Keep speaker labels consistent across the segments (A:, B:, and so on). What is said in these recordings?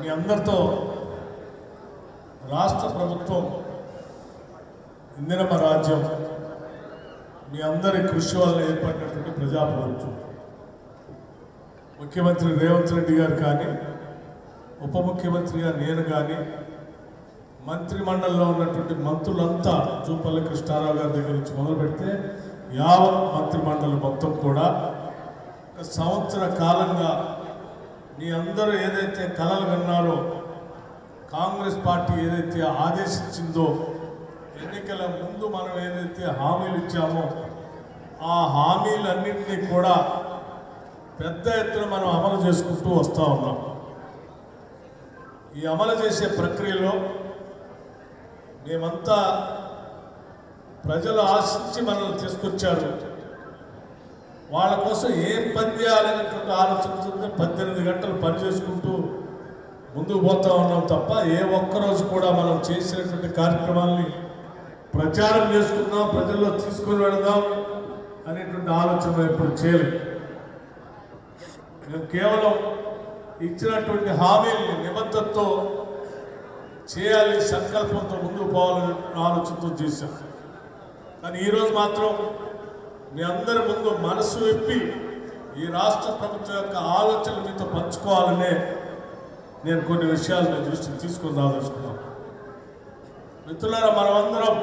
A: మీ అందరితో రాష్ట్ర ప్రభుత్వం ఇందిరమ్మ రాజ్యం మీ అందరి కృషి వల్ల ఏర్పడినటువంటి ప్రజాప్రభుత్వం. ముఖ్యమంత్రి రేవంత్ రెడ్డి గారు కానీ ఉప ముఖ్యమంత్రిగా నేను కానీ మంత్రిమండలిలో ఉన్నటువంటి మంత్రులంతా జూపల్లి కృష్ణారావు గారి దగ్గర నుంచి మొదలు పెడితే యావత్ మంత్రిమండలి మొత్తం కూడా ఒక సంవత్సర కాలంగా మీ అందరూ ఏదైతే కలలు కన్నారో కాంగ్రెస్ పార్టీ ఏదైతే ఆదేశించిందో ఎన్నికల ముందు మనం ఏదైతే హామీలు ఇచ్చామో ఆ హామీలన్నింటినీ కూడా పెద్ద ఎత్తున మనం అమలు చేసుకుంటూ వస్తూ ఉన్నాం. ఈ అమలు చేసే ప్రక్రియలో మేమంతా ప్రజలు ఆశించి మనల్ని తీసుకొచ్చారు. వాళ్ళ కోసం ఏం పని చేయాలనేటువంటి ఆలోచనతో పద్దెనిమిది గంటలు పని చేసుకుంటూ ముందుకు పోతా ఉన్నాం తప్ప ఏ ఒక్కరోజు కూడా మనం చేసినటువంటి కార్యక్రమాల్ని ప్రచారం చేసుకుందాం ప్రజల్లో తీసుకొని వెళదాం అనేటువంటి ఆలోచన ఎప్పుడు చేయలేదు. మేము కేవలం ఇచ్చినటువంటి హామీల్ని నిబద్ధతతో చేయాలి సంకల్పంతో ముందుకు పోవాలనే ఆలోచనతో చేశాం. కానీ ఈరోజు మాత్రం మీ అందరి ముందు మనసు విప్పి ఈ రాష్ట్ర ప్రభుత్వం యొక్క ఆలోచనలు మీతో పంచుకోవాలనే నేను కొన్ని విషయాలు నేను దృష్టికి తీసుకొని రాదలుచుకున్నాను. మిత్రులారా మనమందరం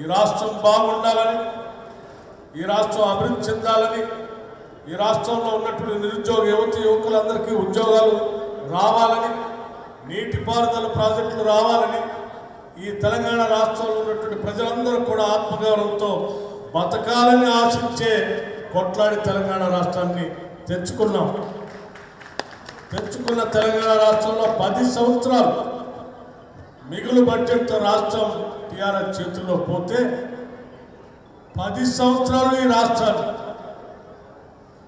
A: ఈ రాష్ట్రం బాగుండాలని ఈ రాష్ట్రం అభివృద్ధి చెందాలని ఈ రాష్ట్రంలో ఉన్నటువంటి నిరుద్యోగ యువతి యువకులందరికీ ఉద్యోగాలు రావాలని నీటిపారుదల ప్రాజెక్టులు రావాలని ఈ తెలంగాణ రాష్ట్రంలో ఉన్నటువంటి ప్రజలందరూ కూడా ఆత్మగౌరవంతో బతకాలని ఆశించే కొట్లాడి తెలంగాణ రాష్ట్రాన్ని తెచ్చుకున్నాం. తెచ్చుకున్న తెలంగాణ రాష్ట్రంలో పది సంవత్సరాలు మిగులు బడ్జెట్తో రాష్ట్రం టీఆర్ఎస్ చేతుల్లో పోతే పది సంవత్సరాలు ఈ రాష్ట్రాన్ని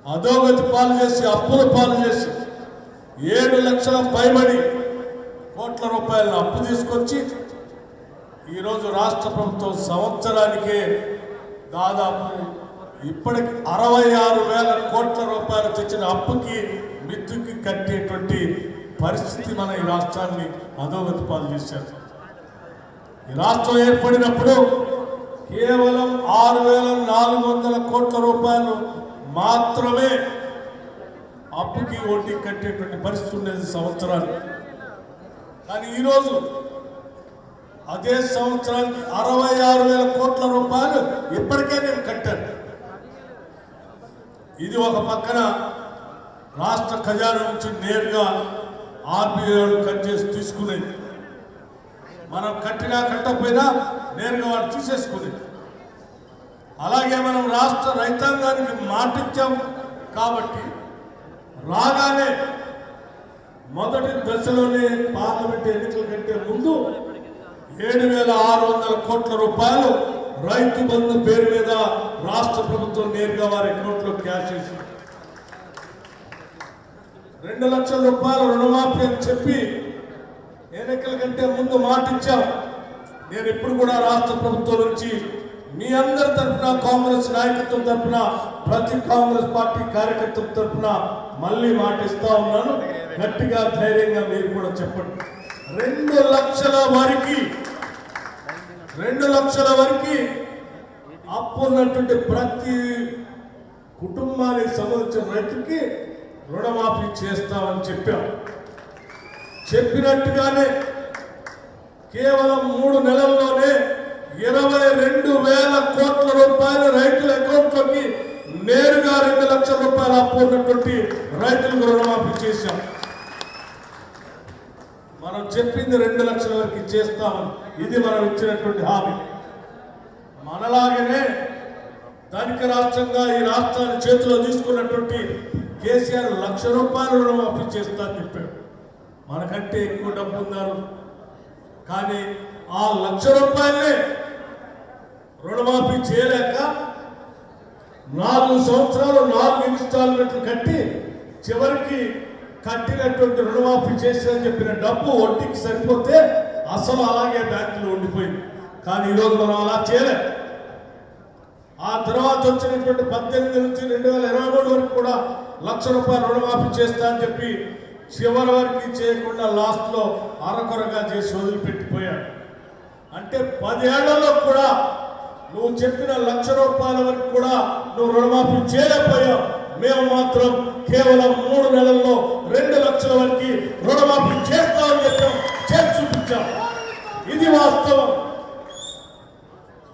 A: అధోగతి పాలు చేసి అప్పుల పాలు చేసి ఏడు లక్షల పైబడి కోట్ల రూపాయలను అప్పు తీసుకొచ్చి ఈరోజు రాష్ట్ర ప్రభుత్వం సంవత్సరానికే దాదాపు ఇప్పటికి అరవై ఆరు వేల కోట్ల రూపాయలు తెచ్చిన అప్పుకి మిత్తుకి కట్టేటువంటి పరిస్థితి మన ఈ రాష్ట్రాన్ని అధోగతి పాలు చేశారు. ఈ రాష్ట్రం ఏర్పడినప్పుడు కేవలం ఆరు వేల నాలుగు వందల కోట్ల రూపాయలు మాత్రమే అప్పుకి వడ్డీ కట్టేటువంటి పరిస్థితి ఉండేది సంవత్సరాలు కానీ ఈరోజు అదే సంవత్సరానికి అరవై ఆరు వేల కోట్ల రూపాయలు ఇప్పటికే నేను కట్టాను. ఇది ఒక పక్కన రాష్ట్ర ఖజానా నుంచి నేరుగా ఆర్బీఐ కట్ చేసి తీసుకునేది. మనం కట్టినా కట్టకపోయినా నేరుగా వాడు తీసేసుకునేది. అలాగే మనం రాష్ట్ర రైతాంగానికి మాటిచ్చాం కాబట్టి రాగానే మొదటి దశలోనే పార్లమెంట్ ఎన్నికల కంటే ముందు ఏడు వేల ఆరు వందల కోట్ల రూపాయలు రైతు బంధు పేరు మీద రాష్ట్ర ప్రభుత్వం నేరుగా వారి అకౌంట్లో క్యాష్ చేసింది రెండు లక్షల రూపాయల రుణమాఫీ అని చెప్పి ఎన్నికల కంటే ముందు మాటిచ్చాం నేను ఇప్పుడు కూడా రాష్ట్ర ప్రభుత్వం నుంచి మీ అందరి తరఫున కాంగ్రెస్ నాయకత్వం తరఫున ప్రతి కాంగ్రెస్ పార్టీ కార్యకర్తల తరఫున మళ్ళీ మాటిస్తా ఉన్నాను. గట్టిగా ధైర్యంగా మీరు కూడా చెప్పండి. రెండు లక్షల వరకు రెండు లక్షల వరకు అప్పు ఉన్నటువంటి ప్రతి కుటుంబానికి సంబంధించిన రైతుకి రుణమాఫీ చేస్తామని చెప్పాం. చెప్పినట్టుగానే కేవలం మూడు నెలల్లోనే ఇరవై రెండు వేల కోట్ల రూపాయలు రైతుల అకౌంట్లోకి నేరుగా రెండు లక్షల రూపాయలు అప్పు ఉన్నటువంటి రైతులకు రుణమాఫీ చేశాం. మనం చెప్పింది రెండు లక్షల వరకు ఇచ్చేస్తామని. ఇది మనం ఇచ్చినటువంటి హామీ. మనలాగనే ధనిక రాష్ట్రంగా ఈ రాష్ట్రాన్ని చేతిలో తీసుకున్నటువంటి కేసీఆర్ లక్ష రూపాయలు రుణమాఫీ చేస్తా చెప్పాడు. మనకంటే ఎక్కువ డబ్బు ఉన్నారు. కానీ ఆ లక్ష రూపాయలే రుణమాఫీ చేయలేక నాలుగు సంవత్సరాలు నాలుగు ఇన్స్టాల్మెంట్లు కట్టి చివరికి కట్టినటువంటి రుణమాఫీ చేశారని చెప్పిన డబ్బు వడ్డీకి సరిపోతే అసలు అలాగే బ్యాంకులో ఉండిపోయింది. కానీ ఈరోజు మనం అలా చేయలేం. ఆ తర్వాత వచ్చినటువంటి పద్దెనిమిది నుంచి రెండు వేల ఇరవై మూడు వరకు కూడా లక్ష రూపాయలు రుణమాఫీ చేస్తా అని చెప్పి చివరి వరకు చేయకుండా లాస్ట్లో అరకొరగా చేసి వదిలిపెట్టిపోయాడు. అంటే పదేళ్ళలో కూడా నువ్వు చెప్పిన లక్ష రూపాయల వరకు కూడా నువ్వు రుణమాఫీ చేయలేకపోయావు. మేము మాత్రం కేవలం మూడు నెలల్లో రెండు లక్షల వరకు రుణమాఫీ చేస్తామని చెప్పాం చేసి చూపించాం. ఇది వాస్తవం.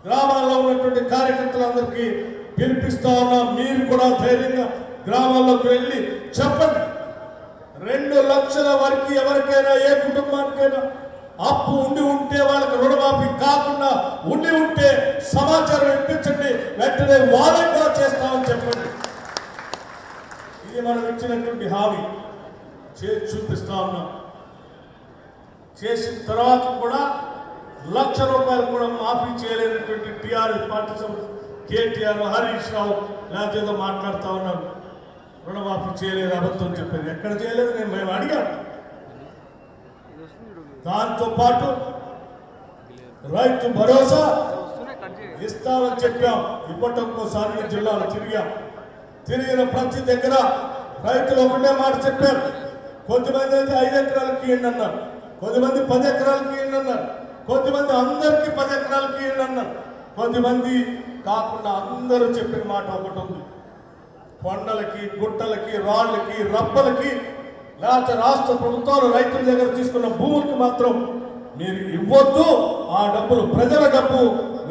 A: గ్రామాల్లో ఉన్నటువంటి కార్యకర్తలందరికీ పిలిపిస్తా ఉన్నా మీరు కూడా ధైర్యంగా గ్రామాల్లోకి వెళ్ళి చెప్పండి. రెండు లక్షల వరకు ఎవరికైనా ఏ కుటుంబానికైనా అప్పు ఉండి ఉంటే వాళ్ళకి రుణమాఫీ కాకుండా ఉండి ఉంటే సమాచారం ఇప్పించండి వెంటనే వాళ్ళకి కూడా చేస్తామని చెప్పండి. ఇది మనం ఇచ్చినటువంటి హామీ. చేసి చూపిస్తా ఉన్నాం. చేసిన తర్వాత కూడా లక్ష రూపాయలు కూడా మాఫీ చేయలేనటువంటి TRS party KTR Harish Rao లేకపోతే మాట్లాడుతూ ఉన్నారు. రుణమాఫీ చేయలేదు అబద్ధం చెప్పేది ఎక్కడ చేయలేదు నేను మేము అడిగాను దాంతో పాటు రైతు భరోసా ఇస్తామని చెప్పాం. ఇప్పటికోసారి జిల్లాలో తిరిగాం. తిరిగిన ప్రతి దగ్గర రైతులు ఒకటే మాట చెప్పారు. కొద్దిమంది అయితే ఐదు ఎకరాలకి ఇవ్వండి అన్నారు. కొద్దిమంది పది ఎకరాలకి ఇవ్వండి అన్నారు. కొద్దిమంది అందరికీ పది ఎకరాలకి ఇవ్వండి అన్నారు. కొద్దిమంది కాకుండా అందరూ చెప్పిన మాట ఒకటి ఉంది. కొండలకి గుట్టలకి రాళ్ళకి రప్పలకి లేకపోతే రాష్ట్ర ప్రభుత్వాలు రైతుల దగ్గర తీసుకున్న భూములకి మాత్రం మీరు ఇవ్వద్దు. ఆ డబ్బులు ప్రజల డబ్బు.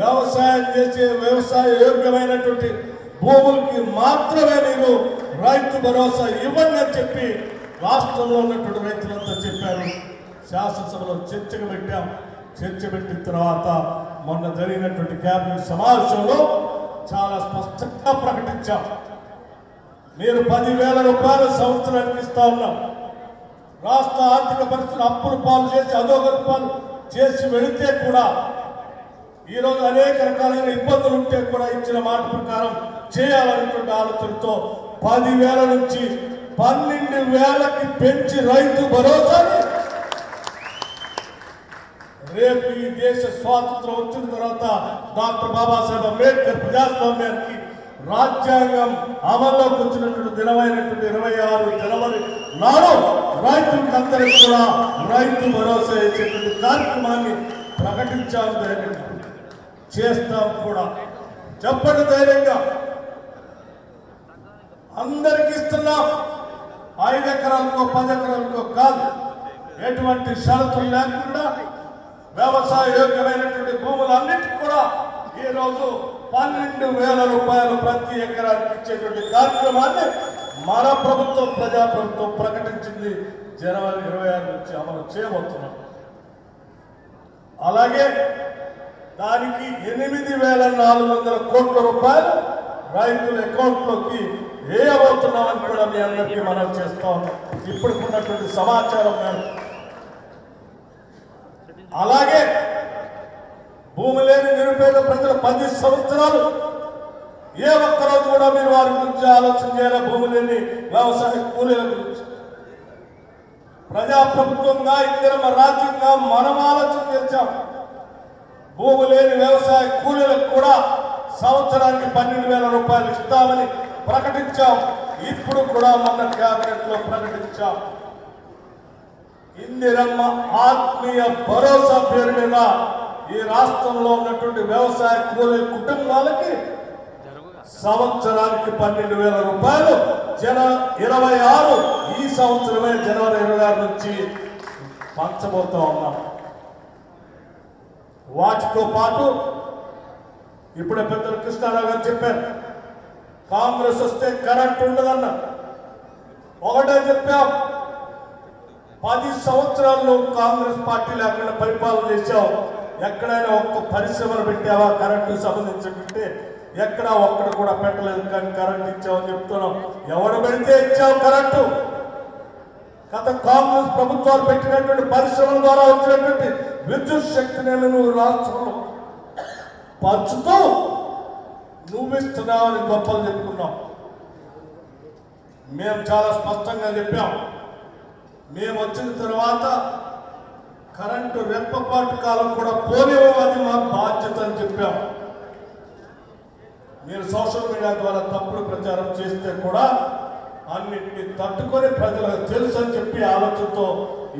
A: వ్యవసాయం చేసే వ్యవసాయ యోగ్యమైనటువంటి భూములకి మాత్రమే మీరు రైతు భరోసా ఇవ్వండి అని చెప్పి రాష్ట్రంలో ఉన్నటువంటి రైతులంతా చెప్పారు. శాసనసభలో చర్చకు పెట్టాం. చర్చ పెట్టిన తర్వాత మొన్న జరిగినటువంటి క్యాబినెట్ సమావేశంలో చాలా స్పష్టంగా ప్రకటించాం. మీరు పదివేల రూపాయల సంవత్సరానికి ఇస్తా ఉన్నాం. రాష్ట్ర ఆర్థిక పరిస్థితులు అప్పులు పాలు చేసి అధోగతి పాలు చేసి వెళితే కూడా ఈరోజు అనేక రకాలైన ఇబ్బందులు ఉంటే కూడా ఇచ్చిన మాట ప్రకారం చేయాలనేటువంటి ఆలోచనతో పదివేల నుంచి పన్నెండు వేలకి పెంచి రైతు భరోసాని రేపు ఈ దేశ స్వాతంత్రం వచ్చిన తర్వాత డాక్టర్ బాబాసాహెబ్ అంబేద్కర్ ప్రజాస్వామ్యానికి రాజ్యాంగం అమల్లోకి వచ్చినటువంటి దినమైనటువంటి ఇరవై ఆరు జనవరి నాడు రైతులకు అందరికీ కూడా రైతు భరోసా ఇచ్చేటువంటి కార్యక్రమాన్ని ప్రకటించాం ధైర్యంగా చేస్తాం కూడా. చెప్పండి ధైర్యంగా. అందరికి ఇస్తున్నాం. ఐదు ఎకరాలకో పది ఎకరాలకో కాదు. ఎటువంటి షరతులు లేకుండా వ్యవసాయ యోగ్యమైనటువంటి భూములన్నింటికి కూడా ఈ రోజు పన్నెండు వేల రూపాయలు ప్రతి ఎకరానికి ఇచ్చేటువంటి కార్యక్రమాన్ని మన ప్రభుత్వం ప్రజా ప్రభుత్వం ప్రకటించింది జనవరి ఇరవై ఆరు నుంచి అమలు చేయబోతున్నాం. అలాగే దానికి ఎనిమిది వేల నాలుగు వందల కోట్ల రూపాయలు రైతుల అకౌంట్లోకి వేయబోతున్నామని కూడా మీ అందరికీ మనం చేస్తాం ఉన్నాం ఇప్పటికున్నటువంటి సమాచారం మేరకు. అలాగే భూమి లేని నిరుపేద ప్రజలు పది సంవత్సరాలు ఏ ఒక్కరోజు కూడా మీరు వారి గురించి ఆలోచన చేయాలి భూమి లేని వ్యవసాయ కూలీల గురించి. ప్రజాప్రభుత్వంగా ఇందిరమ రాజ్యంగా మనం ఆలోచన చేశాం. భూమి లేని వ్యవసాయ కూలీలకు కూడా సంవత్సరానికి పన్నెండు వేల రూపాయలు ఇస్తామని ప్రకటించాం. ఇప్పుడు కూడా మొన్న క్యాబినెట్లో ప్రకటించాం. ఇందిరమ్మ ఆత్మీయ భరోసా పేరు మీద ఈ రాష్ట్రంలో ఉన్నటువంటి వ్యవసాయ కూలీ కుటుంబాలకి సంవత్సరానికి పన్నెండు వేల రూపాయలు జన ఇరవై ఆరు ఈ సంవత్సరమే జనవరి ఇరవై ఆరు నుంచి పంచబోతా ఉన్నాం. వాటితో పాటు ఇప్పుడే పెద్దలు కృష్ణారావు గారు చెప్పారు కాంగ్రెస్ వస్తే కరెంట్ ఉండదన్న. ఒకటే చెప్పాం పది సంవత్సరాల్లో కాంగ్రెస్ పార్టీ లేకుండా పరిపాలన చేశావు ఎక్కడైనా ఒక్క పరిశ్రమలు పెట్టావా కరెంటు సంబంధించుకుంటే ఎక్కడ ఒక్కడ కూడా పెట్టలేదు కానీ కరెంట్ ఇచ్చావని చెప్తున్నాం. ఎవడు పెడితే ఇచ్చావు కరెంటు? గత కాంగ్రెస్ ప్రభుత్వాలు పెట్టినటువంటి పరిశ్రమల ద్వారా వచ్చినటువంటి విద్యుత్ శక్తిని నువ్వు రాష్ట్రంలో పంచుతూ నువ్విస్తున్నావని గొప్పలు చెప్పుకున్నాం మేము చాలా స్పష్టంగా చెప్పాం. మేము వచ్చిన తర్వాత కరెంటు రెప్పపాటు కాలం కూడా పోలేవని మా బాధ్యత అని చెప్పాం. మీరు సోషల్ మీడియా ద్వారా తప్పుడు ప్రచారం చేస్తే కూడా అన్నింటినీ తట్టుకొని ప్రజలకు తెలుసు అని చెప్పి ఆలోచనతో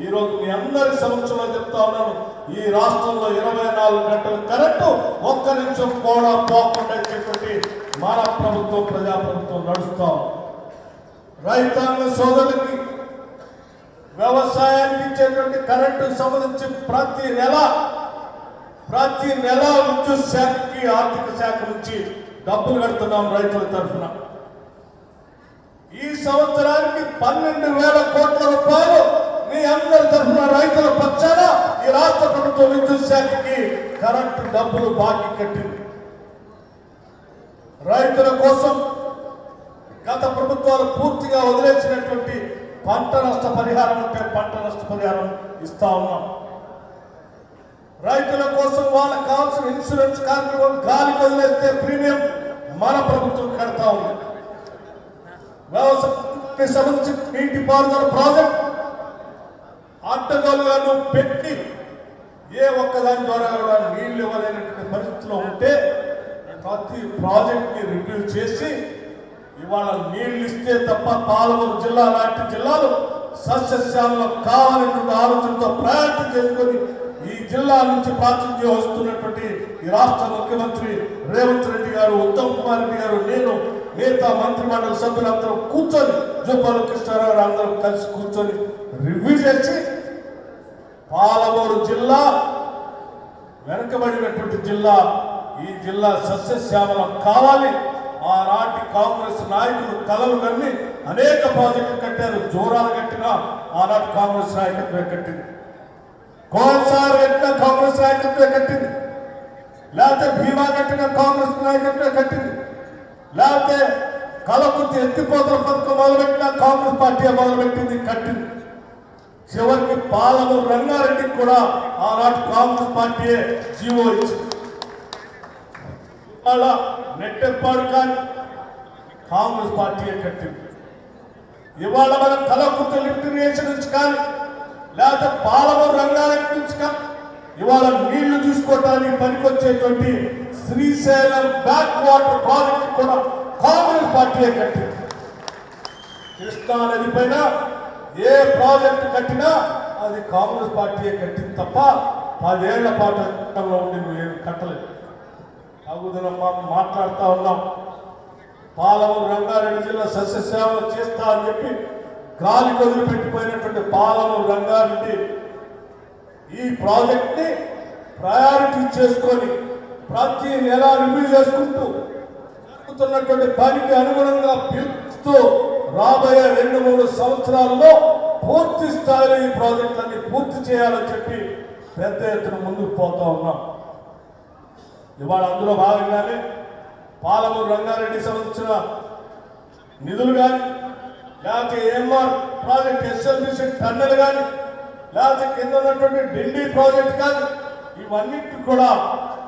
A: ఈరోజు మీ అందరి సమక్షంలో చెప్తా ఉన్నాను. ఈ రాష్ట్రంలో ఇరవై నాలుగు గంటలు కరెంటు ఒక్క నిమిషం కూడా పోకుండా ఇచ్చేటువంటి మన ప్రభుత్వం ప్రజాప్రభుత్వం నడుస్తాం రైతాంగ సోదరులకి వ్యవసాయానికి ఇచ్చేటువంటి కరెంటు సంబంధించి ప్రతి నెల ప్రతి నెల విద్యుత్ శాఖకి ఆర్థిక శాఖ నుంచి డబ్బులు కడుతున్నాం రైతుల తరఫున. ఈ సంవత్సరానికి పన్నెండు వేల కోట్ల రూపాయలు మీ అందరి తరఫున రైతుల పక్షాన ఈ రాష్ట్ర ప్రభుత్వం విద్యుత్ శాఖకి కరెంటు డబ్బులు బాకీ కట్టింది. రైతుల కోసం గత ప్రభుత్వాలు పూర్తిగా వదిలేసినటువంటి పంట నష్ట పరిహారం అంటే పంట నష్ట పరిహారం ఇస్తా ఉన్నాం. రైతుల కోసం వాళ్ళకి కావాల్సిన ఇన్సూరెన్స్ కార్యక్రమం గాలికి వదిలేస్తే ప్రీమియం మన ప్రభుత్వం కడతా ఉంది. వ్యవసాయానికి సంబంధించి నీటిపారుదల ప్రాజెక్ట్ అడ్డగోలుగాను పెట్టి ఏ ఒక్కదాని ద్వారా కూడా నీళ్ళు ఇవ్వలేనటువంటి పరిస్థితిలో ఉంటే ప్రతి ప్రాజెక్ట్ని రివ్యూ చేసి ఇవాళ నీళ్ళు ఇస్తే తప్ప పాలమూరు జిల్లా లాంటి జిల్లాలు సస్యశాలలో కావాలనేటువంటి ఆలోచనతో ప్రయాణం చేసుకొని ఈ జిల్లా నుంచి ప్రాతినిధ్యం వస్తున్నటువంటి ఈ రాష్ట్ర ముఖ్యమంత్రి రేవంత్ రెడ్డి గారు ఉత్తమ్ కుమార్ రెడ్డి గారు నేను మిగతా మంత్రిమండలి సభ్యులందరూ కూర్చొని జూపాల కృష్ణారావు గారు అందరం కలిసి కూర్చొని రివ్యూ చేసి పాలమూరు జిల్లా వెనుకబడినటువంటి జిల్లా ఈ జిల్లా సస్యశ్యామలం కావాలి. ఆనాటి కాంగ్రెస్ నాయకులు కలలు కన్ని అనేక ప్రాజెక్టులు కట్టారు. జోరాలు కట్టినా ఆనాటి కాంగ్రెస్ నాయకత్వమే కట్టింది. కోన్సార్ కట్టిన కాంగ్రెస్ నాయకత్వమే కట్టింది. లేకపోతే భీమా కట్టిన కాంగ్రెస్ నాయకత్వమే కట్టింది. లేకపోతే కలకుర్తి ఎత్తిపోతల పథకం మొదలుపెట్టిన కాంగ్రెస్ పార్టీ మొదలుపెట్టింది కట్టింది. చివరికి పాలమూరు రంగారెడ్డికి కూడా ఆనాటి కాంగ్రెస్ పార్టీయే జీవో ఇచ్చింది. నెట్టెప్పాడు కానీ కాంగ్రెస్ పార్టీయే కట్టింది. ఇవాళ మన కలకుర్తి లిఫ్ట్ నుంచి కానీ లేకపోతే పాలమూరు రంగారెడ్డి నుంచి కానీ ఇవాళ నీళ్ళు చూసుకోవటానికి పనికొచ్చేటువంటి శ్రీశైలం బ్యాక్ వాటర్ ప్రాజెక్ట్ కూడా కాంగ్రెస్ పార్టీయే కట్టింది. కృష్ణా నది పైన ఏ ప్రాజెక్టు కట్టినా అది కాంగ్రెస్ పార్టీయే కట్టింది తప్ప పదేళ్ళ పాటు అధికారంలో ఉండి నువ్వేమి కట్టలేదు. అగుదనమ్మా మాట్లాడుతూ ఉన్నాం. పాలమూరు రంగారెడ్డి జిల్లా సస్యసేవలు చేస్తా అని చెప్పి గాలి వదిలిపెట్టిపోయినటువంటి పాలమూరు రంగారెడ్డి ఈ ప్రాజెక్ట్ని ప్రయారిటీ చేసుకొని ప్రతి నెల రివ్యూ చేసుకుంటూ జరుగుతున్నటువంటి పనికి అనుగుణంగా పిలుస్తూ రాబోయే రెండు మూడు సంవత్సరాల్లో పూర్తి స్థాయిలో ఈ ప్రాజెక్టులన్నీ పూర్తి చేయాలని చెప్పి పెద్ద ఎత్తున ముందుకు పోతా ఉన్నాం. ఇవాళ అందులో భాగంగానే పాలమూరు రంగారెడ్డి సంబంధించిన నిధులు కానీ లేకపోతే ఎంఆర్ ప్రాజెక్ట్ ఎస్ఎల్బిసి టన్నెల్ కానీ లేకపోతే కింద ఉన్నటువంటి డిండి ప్రాజెక్ట్ కానీ ఇవన్నిటి కూడా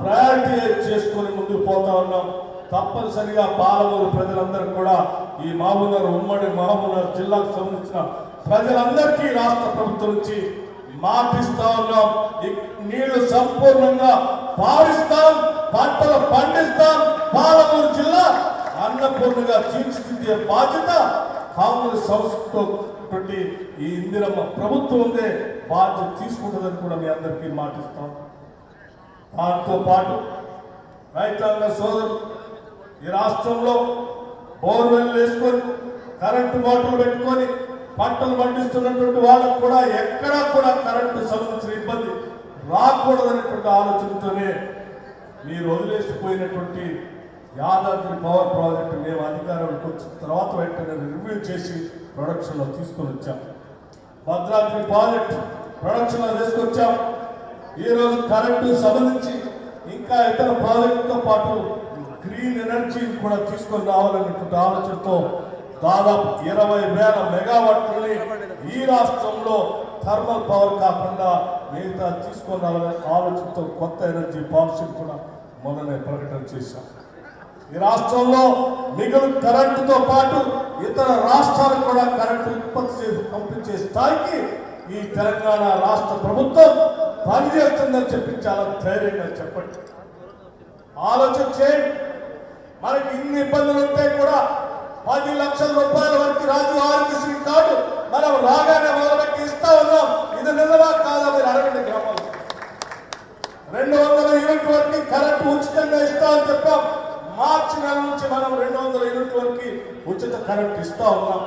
A: ప్రయారిటీ చేసుకొని ముందుకు పోతా ఉన్నాం. తప్పనిసరిగా పాలమూరు ప్రజలందరూ కూడా ఈ మహబూబ్నగర్ ఉమ్మడి మహబూబ్నగర్ జిల్లాకు సంబంధించిన ప్రజలందరికీ రాష్ట్ర ప్రభుత్వం నుంచి మాటిస్తా ఉన్నాం. ఈ నీళ్ళు సంపూర్ణంగా పారిస్తాం పంటలు పండిస్తాం. పాలమూరు జిల్లా అన్నపూర్ణగా తీర్చిదిద్దే బాధ్యత కాంగ్రెస్ సంస్థతో ఈ ఇందిరమ్మ ప్రభుత్వం ఉందే బాధ్యత తీసుకుంటుందని కూడా మీ అందరికీ మాటిస్తాం. దాంతో పాటు రైతాంగ సోదరులు ఈ రాష్ట్రంలో బోర్వెల్ వేసుకొని కరెంటు మోటార్లు పెట్టుకొని పంటలు పండిస్తున్నటువంటి వాళ్ళకు కూడా ఎక్కడా కూడా కరెంటు సంబంధించిన ఇబ్బంది రాకూడదనేటువంటి ఆలోచనతోనే మీరు వదిలేసిపోయినటువంటి యాదాద్రి పవర్ ప్రాజెక్టు మేము అధికారంలోకి వచ్చిన తర్వాత వెంటనే రివ్యూ చేసి ప్రొడక్షన్లో తీసుకొని వచ్చాం. భద్రాద్రి ప్రాజెక్ట్ ప్రొడక్షన్లో తీసుకొచ్చాం. ఈరోజు కరెంటు సంబంధించి ఇంకా ఇతర ప్రాజెక్టుతో పాటు గ్రీన్ ఎనర్జీని కూడా తీసుకొని రావాలనేటువంటి ఆలోచనతో దాదాపు ఇరవై వేల మెగావాట్లని ఈ రాష్ట్రంలో థర్మల్ పవర్ కాకుండా మిగతా తీసుకొని రావాలనే ఆలోచనతో కొత్త ఎనర్జీ పాలసీని కూడా మొన్ననే ప్రకటన చేశాం. ఈ రాష్ట్రంలో మిగులు కరెంటుతో పాటు ఇతర రాష్ట్రాలకు కూడా కరెంటు ఉత్పత్తి చేసి పంపించే స్థాయికి ఈ తెలంగాణ రాష్ట్ర ప్రభుత్వం పనిచేస్తుందని చెప్పి చాలా ధైర్యంగా చెప్పండి. ఆలోచన చేయండి. మనకి ఇన్ని ఇబ్బందులు ఉంటే కూడా పది లక్షల రూపాయల వరకు రాజు ఆరోగ్యశ్రీ కార్డు మనం రాగానే మొదలుపెట్టి ఇస్తా ఉన్నాం. ఇది నిజమా కాదా మీరు అడగండి గ్రామాలు. రెండు వందల యూనిట్ వరకు కరెంట్ ఉచితంగా ఇస్తామని చెప్పాం. మార్చి నెల నుంచి మనం రెండు వందల యూనిట్ వరకు ఉచిత కరెంట్ ఇస్తా ఉన్నాం.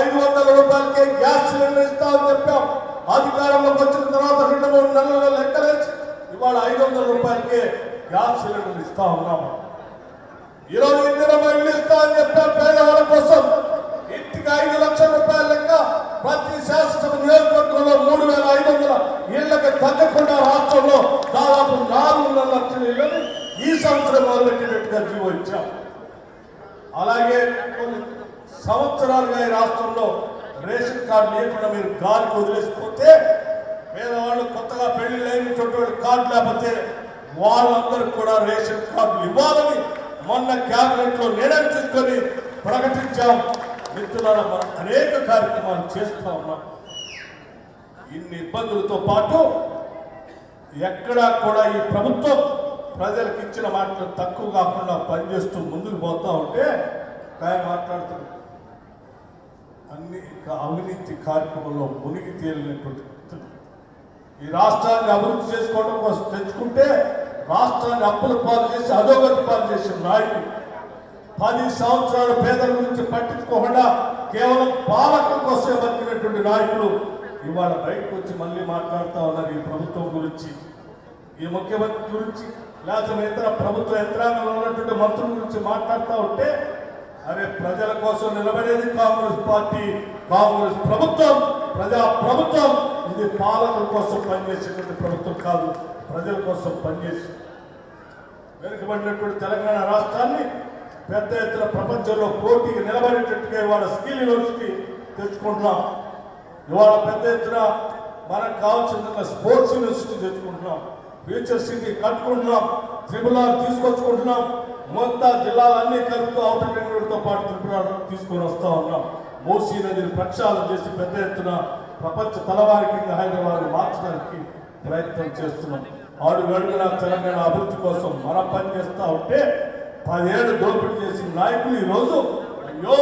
A: ఐదు వందల రూపాయలకే గ్యాస్ సిలిండర్ ఇస్తామని చెప్పాం. అధికారంలోకి వచ్చిన తర్వాత రెండు మూడు నెలల లెక్కలేసి ఇవాళ ఐదు వందల రూపాయలకే గ్యాస్ సిలిండర్ ఇస్తా ఉన్నాం ఈరోజు ఇందిర ఇల్లు ఇస్తా అని చెప్పాం పేదవాళ్ళ కోసం ఇంటికి ఐదు లక్షల రూపాయల లెక్క ప్రతి శాసనసభ నియోజకవర్గంలో మూడు వేల ఐదు వందల ఇళ్ళకు తగ్గకుండా రాష్ట్రంలో దాదాపు నాలుగున్నర లక్షల ఇళ్ళని ఈ సంవత్సరం మొదలెట్టినట్టుగా జీవో ఇచ్చాం. అలాగే కొన్ని సంవత్సరాలుగా ఈ రాష్ట్రంలో రేషన్ కార్డు లేకుండా మీరు గాలికి వదిలేసిపోతే పేదవాళ్ళు కొత్తగా పెళ్ళి లేనిటువంటి కార్డు లేకపోతే వాళ్ళందరికి కూడా రేషన్ కార్డులు ఇవ్వాలని మొన్న క్యాబినెట్లో నిర్ణయం ప్రకటించాం. మిత్రులారా మనం అనేక కార్యక్రమాలు చేస్తా ఉన్నాం. ఇన్ని ఇబ్బందులతో పాటు ఎక్కడా కూడా ఈ ప్రభుత్వం ప్రజలకు ఇచ్చిన మాటలు తక్కువ కాకుండా పనిచేస్తూ ముందుకు పోతా ఉంటే కాయ మాట్లాడుతుంది అన్ని అవినీతి కార్యక్రమంలో మునిగి తేలినటువంటి ఈ రాష్ట్రాన్ని అభివృద్ధి చేసుకోవడం కోసం తెచ్చుకుంటే రాష్ట్రాన్ని అప్పుల పాలు చేసి అధోగతి పాలు చేసిన నాయకులు పది సంవత్సరాల పేదల గురించి పట్టించుకోకుండా కేవలం పాలకుల కోసమే బతికినటువంటి నాయకులు ఇవాళ బయటకు వచ్చి మళ్ళీ మాట్లాడుతూ ఉన్నారు ఈ ప్రభుత్వం గురించి. ఈ ముఖ్యమంత్రి గురించి లేకపోతే ఇతర ప్రభుత్వ యంత్రాంగంలో ఉన్నటువంటి మంత్రుల గురించి మాట్లాడుతూ ఉంటే అరే ప్రజల కోసం నిలబడేది కాంగ్రెస్ పార్టీ కాంగ్రెస్ ప్రభుత్వం ప్రజా ప్రభుత్వం ఇది పాలకుల కోసం పనిచేసేటువంటి ప్రభుత్వం కాదు. ప్రజల కోసం పనిచేసి వెనుకబడినటువంటి తెలంగాణ రాష్ట్రాన్ని పెద్ద ఎత్తున ప్రపంచంలో పోటీకి నిలబడేటట్టుగా ఇవాళ స్కిల్ యూనివర్సిటీ తెచ్చుకుంటున్నాం. ఇవాళ పెద్ద ఎత్తున మనకు కావాల్సిన స్పోర్ట్స్ యూనివర్సిటీ తెచ్చుకుంటున్నాం. ఫ్యూచర్ సిటీ కట్టుకుంటున్నాం. త్రిపుల తీసుకొచ్చుకుంటున్నాం. మొత్తం జిల్లాలన్నీ కలుపుతూ అవుటర్ రింగ్ పాటు త్రిపుల్ తీసుకొని వస్తూ ఉన్నాం. మూసీ నదిని ప్రక్షాళన చేసి పెద్ద ఎత్తున ప్రపంచ తలవారి కింద హైదరాబాద్ మార్చడానికి ప్రయత్నం చేస్తున్నాం. అడుగు అడుగున తెలంగాణ అభివృద్ధి కోసం మనం పనిచేస్తా ఉంటే పదేళ్ళు దోపిడీ చేసిన నాయకులు ఈరోజు అయ్యో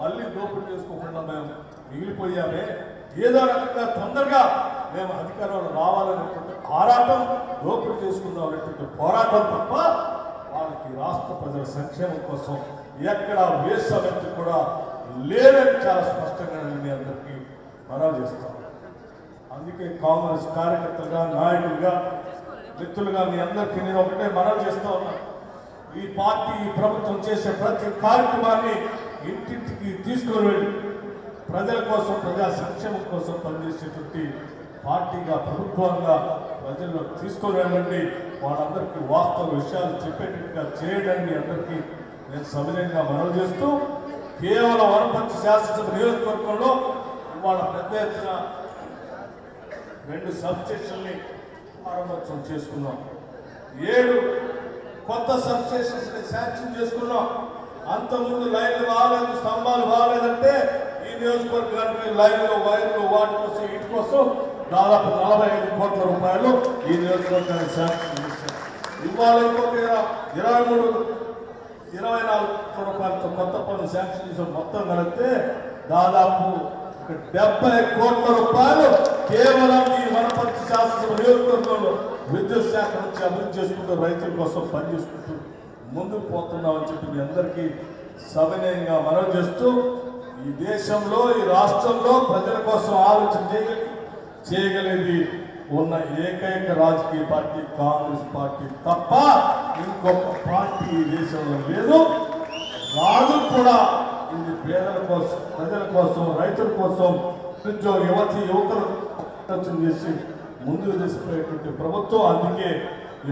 A: మళ్ళీ దోపిడీ చేసుకోకుండా మేము మిగిలిపోయామే. ఏదో రకంగా తొందరగా మేము అధికారంలో రావాలనేటువంటి ఆరాటం దోపిడీ చేసుకుందాం అనేటువంటి పోరాటం తప్ప వాళ్ళకి రాష్ట్ర ప్రజల సంక్షేమం కోసం ఎక్కడ వేసమెత్తి కూడా లేదని చాలా స్పష్టంగా నేను మీ అందరికీ మనవి చేస్తాను అందుకే కాంగ్రెస్ కార్యకర్తలుగా నాయకులుగా మిత్రులుగా మీ అందరికీ నేను ఒకటే మనం చేస్తూ ఉన్నాను ఈ పార్టీ ఈ ప్రభుత్వం చేసే ప్రతి కార్యక్రమాన్ని ఇంటింటికి తీసుకుని వెళ్ళి ప్రజల కోసం ప్రజా సంక్షేమం కోసం పనిచేసేటువంటి పార్టీగా ప్రభుత్వంగా ప్రజల్లో తీసుకొని వెళ్ళండి. వాళ్ళందరికీ వాస్తవ విషయాలు చెప్పేటట్టుగా చేయడండి అందరికీ నేను సవినయంగా మనవి చేస్తూ కేవలం వనపర్తి శాసనసభ నియోజకవర్గంలో ఇవాళ పెద్ద ఎత్తున రెండు సబ్స్టేషన్ని ప్రారంభోత్సవం చేసుకున్నాం. ఏడు కొత్త సబ్స్టేషన్స్ శాంక్షన్ చేసుకున్నాం. అంతకుముందు లైన్లు బాగాలేదు స్తంభాలు బాగాలేదంటే ఈ నియోజకవర్గానికి లైన్లు వైర్లు వాటి కోసం వీటి కోసం దాదాపు నలభై ఐదు కోట్ల రూపాయలు ఈ నియోజకవర్గానికి శాంక్షన్ చేశారు ఇవాళ ఇంకొక ఇరవై మూడు ఇరవై నాలుగు కోట్ల రూపాయలతో కొత్త పనులు శాంక్షన్ చేసిన మొత్తం కలిపితే దాదాపు డెబ్బై కోట్ల రూపాయలు కేవలం ఈ వనపర్తి శాసనసభ నియోజకవర్గంలో విద్యుత్ శాఖ నుంచి అభివృద్ధి చేసుకుంటూ రైతుల కోసం పనిచేసుకుంటూ ముందుకు పోతున్నామని చెప్పి మీ అందరికీ సవినయంగా మనవి చేస్తూ ఈ దేశంలో ఈ రాష్ట్రంలో ప్రజల కోసం ఆలోచన చేయగలిగి చేయగలిగేది ఉన్న ఏకైక రాజకీయ పార్టీ కాంగ్రెస్ పార్టీ తప్ప ఇంకొక పార్టీ ఈ దేశంలో లేదు. రాజు కూడా ఇది పేదల కోసం ప్రజల కోసం రైతుల కోసం నిరుద్యోగ యువతి యువకులు ఆలోచన చేసి ముందుకు తీసుకునేటువంటి ప్రభుత్వం. అందుకే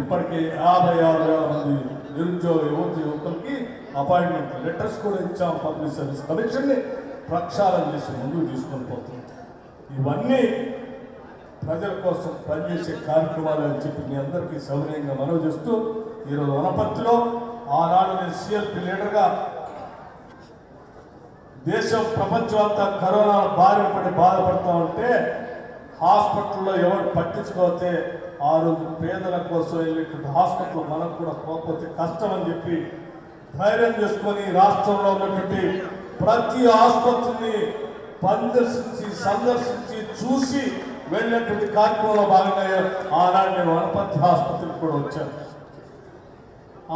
A: ఇప్పటికే యాభై ఆరు వేల మంది నిరుద్యోగ యువతి యువకులకి అపాయింట్మెంట్ లెటర్స్ కూడా ఇచ్చాం. పబ్లిక్ సర్వీస్ కమిషన్ని ప్రక్షాళన చేసి ముందుకు తీసుకొని పోతుంది ఇవన్నీ ప్రజల కోసం పనిచేసే కార్యక్రమాలు అని చెప్పి మీ అందరికీ సౌకర్యంగా మనవి చేస్తూ ఈరోజు వనపర్తిలో ఆనాడు నేను సిఎల్పి లీడర్గా దేశం ప్రపంచం అంతా కరోనా బారిన పడి బాధపడుతూ ఉంటే హాస్పిటల్లో ఎవరు పట్టించుకోతే ఆ రోజు పేదల కోసం వెళ్ళినటువంటి హాస్పిటల్ మనకు కూడా పోకపోతే కష్టం అని చెప్పి ధైర్యం చేసుకొని రాష్ట్రంలో ఉన్నటువంటి ప్రతి ఆసుపత్రిని సందర్శించి సందర్శించి చూసి వెళ్ళినటువంటి కార్యక్రమంలో భాగంగా ఆనాడు నేను వనపర్తి ఆసుపత్రికి కూడా వచ్చాను.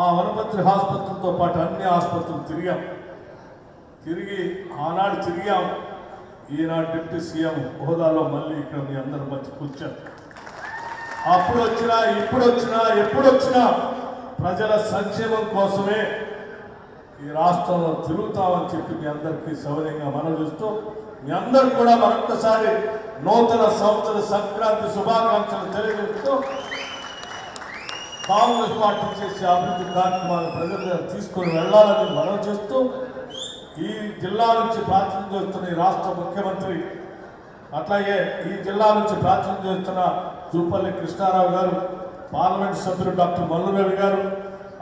A: ఆ వనపర్తి ఆసుపత్రితో పాటు అన్ని ఆసుపత్రులు తిరిగాం. తిరిగి ఆనాడు తిరిగాం. ఈనాడు డిప్యూటీ సీఎం హోదాలో మళ్ళీ ఇక్కడ మీ అందరి మధ్య కూర్చారు అప్పుడు వచ్చినా ఇప్పుడు వచ్చినా ఎప్పుడు వచ్చినా ప్రజల సంక్షేమం కోసమే ఈ రాష్ట్రంలో తిరుగుతామని చెప్పి మీ అందరికీ సౌర్యంగా మనవిస్తూ చూస్తూ మీ అందరు కూడా మరొక్కసారి నూతన సంవత్సర సంక్రాంతి శుభాకాంక్షలు తెలియజేస్తూ కాంగ్రెస్ పార్టీ చేసే అభివృద్ధి కార్యక్రమాలు ప్రజల తీసుకొని వెళ్ళాలని మనం చేస్తూ ఈ జిల్లా నుంచి ప్రాతినిధ్యం చేస్తున్న ఈ రాష్ట్ర ముఖ్యమంత్రి అట్లాగే ఈ జిల్లా నుంచి ప్రాతినిధ్యం చేస్తున్న జూపల్లి కృష్ణారావు గారు పార్లమెంట్ సభ్యులు డాక్టర్ మల్లురవి గారు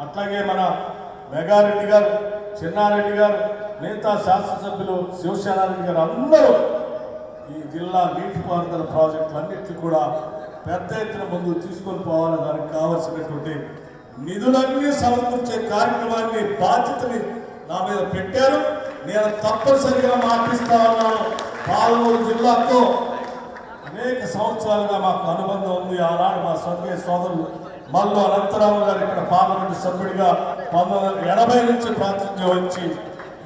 A: అట్లాగే మన మెగారెడ్డి గారు చిన్నారెడ్డి గారు మిగతా శాసనసభ్యులు శివసేనారెడ్డి గారు అందరూ ఈ జిల్లా నీటిపారుదల ప్రాజెక్టులన్నింటినీ కూడా పెద్ద ఎత్తున ముందు తీసుకొని పోవాలని దానికి కావలసినటువంటి నిధులన్నీ సమకూర్చే కార్యక్రమాన్ని బాధ్యతని నా మీద పెట్టారు. నేను తప్పనిసరిగా మాటిస్తా ఉన్నాను. పాలమూరు జిల్లాతో అనేక సంవత్సరాలుగా మాకు అనుబంధం ఉంది. ఆనాడు మా స్వర్గీయ సోదరులు మల్లు అనంతరావు గారు ఇక్కడ పార్లమెంటు సభ్యుడిగా పంతొమ్మిది ఎనభై నుంచి ప్రాతినిధ్యం వహించి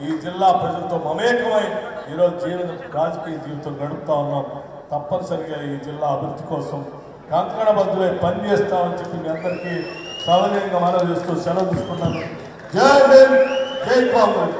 A: ఈ జిల్లా ప్రజలతో మమేకమై ఈరోజు జీవన రాజకీయ జీవితం గడుపుతా ఉన్నాం. తప్పనిసరిగా ఈ జిల్లా అభివృద్ధి కోసం కంకణబద్దులై పనిచేస్తామని చెప్పి మీ అందరికీ సవనీయంగా మనం చేస్తూ సెలవు తీసుకున్నాను జై జై కాంగ్రెస్.